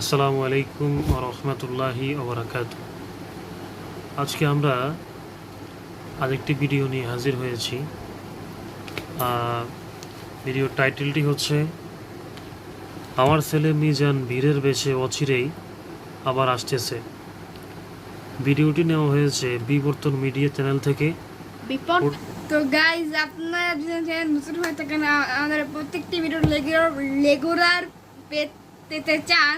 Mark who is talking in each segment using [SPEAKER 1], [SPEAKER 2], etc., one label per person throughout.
[SPEAKER 1] আসসালামু আলাইকুম রহমতুল্লাহি ওবরাকাত আজকে আমরা আরেকটি ভিডিও নিয়ে হাজির হয়েছি। আহ, ভিডিওর টাইটেলটি হচ্ছে আমার ছেলে মিজান বীরের বেশে অচিরেই আবার আসতেছে। ভিডিওটি নেওয়া হয়েছে বিবর্তন মিডিয়া চ্যানেল থেকে।
[SPEAKER 2] তো গাইজ আপনারা যদি নতুন হয়ে থাকেন আমাদের প্রত্যেকটি ভিডিও রেগুলার পেতে চান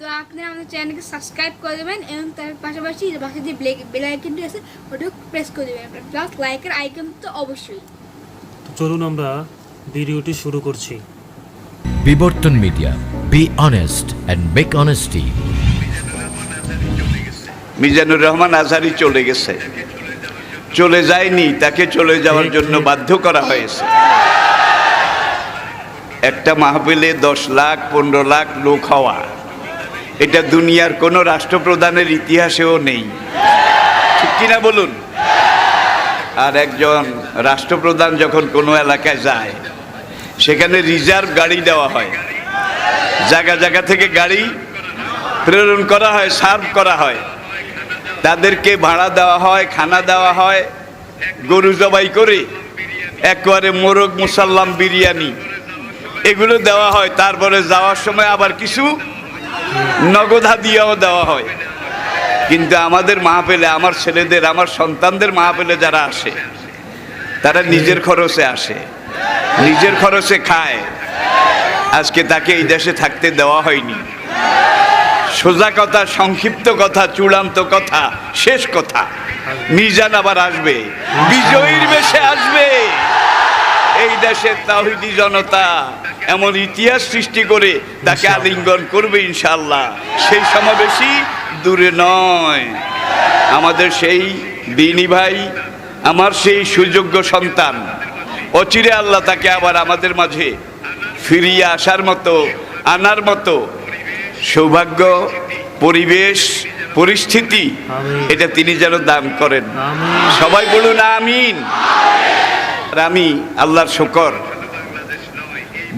[SPEAKER 2] তো আপনি আমাদের চ্যানেলকে সাবস্ক্রাইব করে দেবেন এবং তার পাশাপাশি পাশে যে বেল আইকনটি আছে ওটাও প্রেস করে দেবেন। প্লাস লাইকের আইকন তো অবশ্যই।
[SPEAKER 1] তো চলুন আমরা ভিডিওটি শুরু করছি।
[SPEAKER 3] Bibartan media be honest and make honesty
[SPEAKER 4] Mizanur Rahman Azhari চলে গেছে। চলে যায়নি তাকে চলে যাওয়ার জন্য বাধ্য করা হয়েছে। একটা মাহফিলে দশ লাখ পনেরো লাখ লোক হওয়া। এটা দুনিয়ার কোনো রাষ্ট্রপ্রধানের ইতিহাসেও নেই। ঠিক কিনা বলুন? আর একজন রাষ্ট্রপ্রধান যখন কোনো এলাকায় যায়, সেখানে রিজার্ভ গাড়ি দেওয়া হয়। জায়গা জায়গা থেকে গাড়ি প্রেরণ করা হয়, সার্ভ করা হয়। তাদেরকে ভাড়া দেওয়া হয়, খানা দেওয়া হয়, গরু জবাই করে, একবারে মোরগ মুসাল্লাম বিরিয়ানি। এগুলো দেওয়া হয়, তারপরে যাওয়ার সময় আবার কিছু নগদা দিয়েও দেওয়া হয়। কিন্তু আমাদের মাহফিলে আমার ছেলেদের, আমার সন্তানদের মাহফিলে যারা আসে, তারা নিজের খরচে আসে, নিজের খরচে খায়। আজকে তাকে এই দেশে থাকতে দেওয়া হয়নি। সোজা কথা, সংক্ষিপ্ত কথা, চূড়ান্ত কথা, শেষ কথা। মিজান আবার আসবে, বিজয়ীর বেশে আসবে। দেশের তাহিদি জনতা এমন ইতিহাস সৃষ্টি করে তাকে আলিঙ্গন করবে ইনশাল্লাহ সেই সমাবেশই দূরে নয়। আমাদের সেই দিনী ভাই আমার সেই সুযোগ্য সন্তান। অচিরে আল্লাহ তাকে আবার আমাদের মাঝে ফিরিয়ে আসার মতো আনার মতো সৌভাগ্য পরিবেশ পরিস্থিতি এটা তিনি যেন দান করেন। সবাই বলুন আমিন। আর আমি আল্লাহর শকর।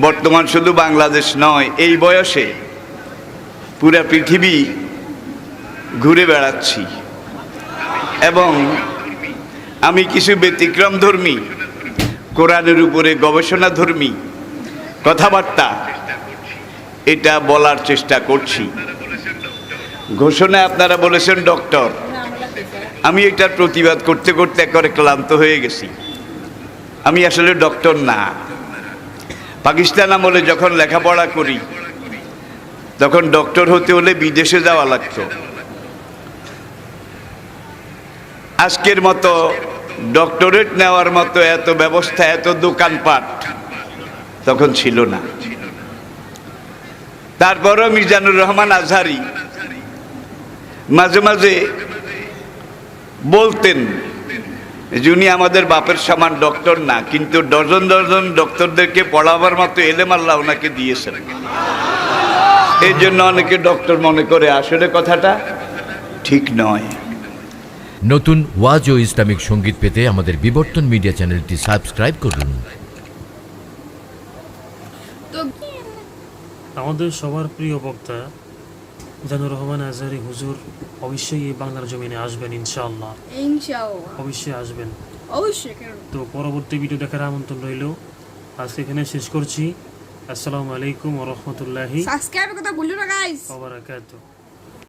[SPEAKER 4] বর্তমান শুধু বাংলাদেশ নয়, এই বয়সে পুরা পৃথিবী ঘুরে বেড়াচ্ছি। এবং আমি কিছু ব্যতিক্রম ধর্মী কোরআনের উপরে গবেষণা ধর্মী কথাবার্তা এটা বলার চেষ্টা করছি। ঘোষণায় আপনারা বলেছেন, ডক্টর, আমি এটার প্রতিবাদ করতে করতে একবারে ক্লান্ত হয়ে গেছি। আমি আসলে ডক্টর না। পাকিস্তান আমলে যখন লেখাপড়া করি, তখন ডক্টর হতে হলে বিদেশে যাওয়া লাগতো। আজকের মতো ডক্টরেট নেওয়ার মতো এত ব্যবস্থা, এত দোকানপাট তখন ছিল না। তারপরও মিজানুর রহমান আজহারি মাঝে মাঝে বলতেন যে উনি আমাদের বাপের সমান ডক্টর না কিন্তু ডজন ডজন ডক্টরদেরকে পড়াবার মতো এলেম আল্লাহ ওনাকে দিয়েছেন। এই জন্য অনেকে ডক্টর মনে করে আসলে কথাটা ঠিক নয়।
[SPEAKER 3] নতুন ওয়াজ ও ইসলামিক সংগীত পেতে আমাদের বিবর্তন মিডিয়া চ্যানেলটি সাবস্ক্রাইব করুন।
[SPEAKER 1] আমাদের সবার প্রিয় বক্তা জানুর রহমান আজহারি হুজুর অবশ্যই এই বাংলার জমিনে আসবেন ইনশাআল্লাহ।
[SPEAKER 2] ইনশাআল্লাহ।
[SPEAKER 1] অবশ্যই আসবেন।
[SPEAKER 2] অবশ্যই
[SPEAKER 1] তো পরবর্তী ভিডিও দেখার আমন্ত্রণ রইল। আজ এখানে শেষ করছি। আসসালামু আলাইকুম ওয়া রাহমাতুল্লাহি
[SPEAKER 2] সাবস্ক্রাইব কথা ভুলো না গাইস
[SPEAKER 1] ওবরাকাতুহ